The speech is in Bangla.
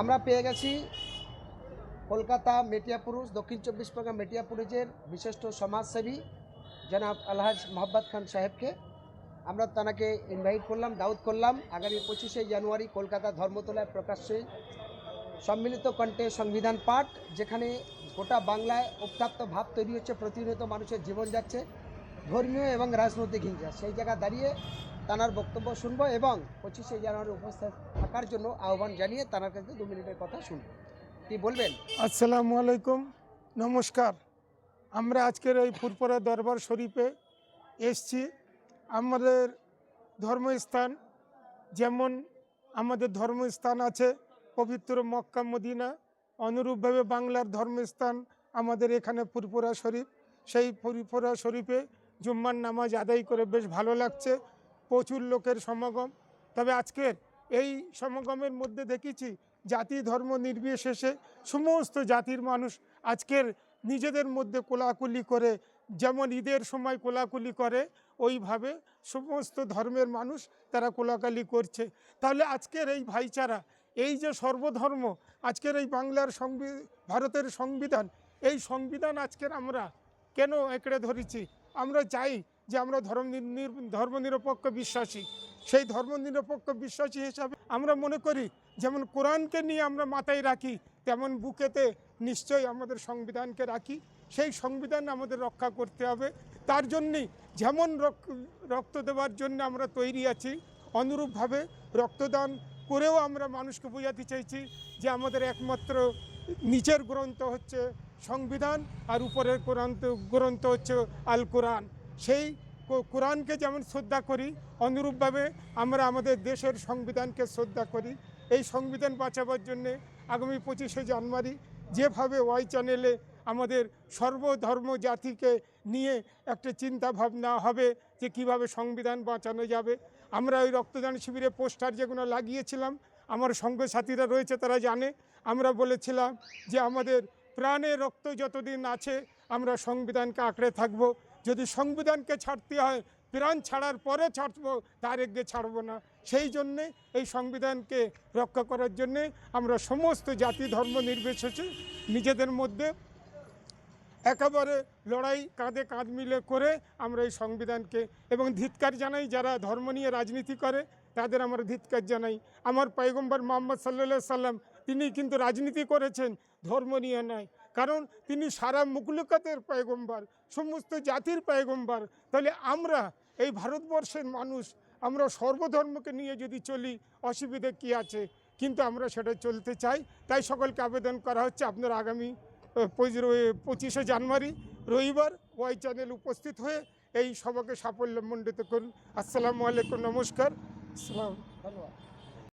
আমরা পেয়ে গেছি কলকাতা মেটিয়াপুরুষ দক্ষিণ চব্বিশ পরগনা মেটিয়াপুরুষের বিশিষ্ট সমাজসেবী জনাব আলহাজ মোহাম্মদ খান সাহেবকে। আমরা তাকে ইনভাইট করলাম দাউদ করলাম। আগামী পঁচিশে জানুয়ারি কলকাতা ধর্মতলায় প্রকাশ্যে সম্মিলিত কণ্ঠে সংবিধান পাঠ, যেখানে গোটা বাংলায় উত্তাপ্ত ভাব তৈরি হচ্ছে, প্রতিনিয়ত মানুষের জীবন যাচ্ছে। ধর্মীয় এবং রাজনৈতিক হিংসা। সেই জায়গা দাঁড়িয়ে তানার বক্তব্য শুনব এবং পঁচিশে জানুয়ারি উপস্থিত থাকার জন্য আহ্বান জানিয়ে তানার কাছে দু মিনিটের কথা শুনব। কি বলবেন? আসসালামু আলাইকুম। নমস্কার। আমরা আজকের এই ফুরপুরা দরবার শরীফে এসছি। আমাদের ধর্মস্থান যেমন আমাদের ধর্মস্থান আছে, পবিত্র মক্কা, মদিনা। অনুরূপভাবে বাংলার ধর্মস্থান আমাদের এখানে ফুরপুরা শরীফ। সেই ফুরপুরা শরীফে জুম্মার নামাজ আদায় করে বেশ ভালো লাগছে, প্রচুর লোকের সমাগম। তবে আজকের এই সমাগমের মধ্যে দেখেছি, জাতি ধর্ম নির্বিশেষে সমস্ত জাতির মানুষ আজকের নিজেদের মধ্যে কোলাকুলি করে, যেমন ঈদের সময় কোলাকুলি করে, ওইভাবে সমস্ত ধর্মের মানুষ তারা কোলাকালি করছে। তাহলে আজকের এই ভাইচারা, এই যে সর্বধর্ম, আজকের এই বাংলার সংবি, ভারতের সংবিধান, এই সংবিধান আজকের আমরা কেন একড়ে ধরেছি? আমরা চাই যে আমরা ধর্ম নির- ধর্মনিরপেক্ষ বিশ্বাসী। সেই ধর্মনিরপেক্ষ বিশ্বাসী হিসাবে আমরা মনে করি, যেমন কোরআনকে নিয়ে আমরা মাথায় রাখি, তেমন বুকেতে নিশ্চয়ই আমাদের সংবিধানকে রাখি। সেই সংবিধান আমাদের রক্ষা করতে হবে। তার জন্যেই যেমন রক- রক্ত দেওয়ার জন্য আমরা তৈরি আছি, অনুরূপভাবে রক্তদান করেও আমরা মানুষকে বোঝাতে চাইছি যে আমাদের একমাত্র নিচের গ্রন্থ হচ্ছে সংবিধান আর উপরের গ্রন্থ গ্রন্থ হচ্ছে আল কোরআন। সেই কোরআনকে যেমন শ্রদ্ধা করি, অনুরূপভাবে আমরা আমাদের দেশের সংবিধানকে শ্রদ্ধা করি। এই সংবিধান বাঁচাবার জন্যে আগামী পঁচিশে জানুয়ারি যেভাবে ওয়াই চ্যানেলে আমাদের সর্বধর্ম জাতিকে নিয়ে একটা চিন্তা ভাবনা হবে যে কীভাবে সংবিধান বাঁচানো যাবে, আমরা ওই রক্তদান শিবিরে পোস্টার যেগুলো লাগিয়েছিলাম, আমার সঙ্গে সাথীরা রয়েছে তারা জানে। আমরা বলেছিলাম যে আমাদের প্রাণে রক্ত যতদিন আছে, আমরা সংবিধানকে আঁকড়ে থাকব। যদি সংবিধানকে ছাড়তে হয়, প্রাণ ছাড়ার পরে ছাড়বো, তার এগে ছাড়বো না। সেই জন্যে এই সংবিধানকে রক্ষা করার জন্যে আমরা সমস্ত জাতি, ধর্ম নির্বিশেষে নিজেদের মধ্যে একেবারে লড়াই, কাঁধে কাঁধ মিলে করে আমরা এই সংবিধানকে, এবং ধিৎকার জানাই যারা ধর্ম নিয়ে রাজনীতি করে, তাদের আমরা ধিৎকার জানাই। আমার পাইগম্বর মোহাম্মদ সাল্লা সাল্লাম তিনি কিন্তু রাজনীতি করেছেন, ধর্ম নিয়ে নয় কারণ তিনি সারা মুখলুকাতের পয়গম্বর, সমস্ত জাতির পয়গম্বর। তাহলে আমরা, এই ভারতবর্ষের মানুষ, আমরা সর্বধর্মকে নিয়ে যদি চলি, অসুবিধে কী আছে? কিন্তু আমরা সেটা চলতে চাই। তাই সকলকে আবেদন করা হচ্ছে, আপনার আগামী পঁচিশে জানুয়ারি, রবিবার, ওয়াই চ্যানেল উপস্থিত হয়ে এই সভাকে সাফল্যমণ্ডিত করুন। আসসালামু আলাইকুম, নমস্কার। ধন্যবাদ।